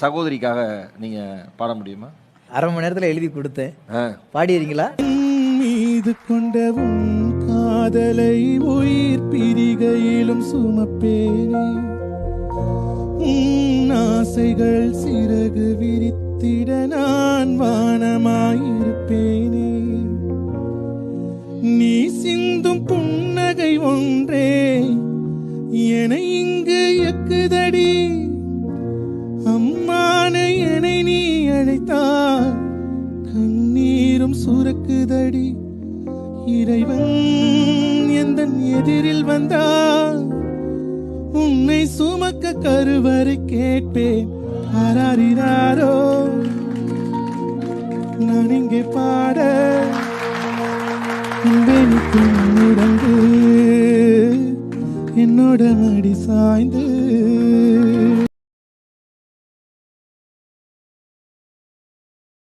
சகோதரிக்காக நீங்க பாட முடியுமா? அரை மணி நேரத்தில் எழுதி கொடுத்தேன். ஆ. பாடிடுறீங்களா? மீது கொண்ட உன் காதலை உயிர் பிரிகையிலும் சுமப்பேனே. உன் ஆசைகள் சிறகு விரித்திட நான் வானமாயிருப்பேனே. நீ சிந்தும் புன்னகை ஒன்றே. என அம்மான என்னை நீ அழைத்தால் கண்ணீரும் சுரக்குதடி. இறைவன் எந்த எதிரில் வந்தால் உன்னை சுமக்க கருவறை கேட்பேன். ஆராரிராரோ நான் இங்கே பாட முடங்கு என்னோட மடி சாய்ந்து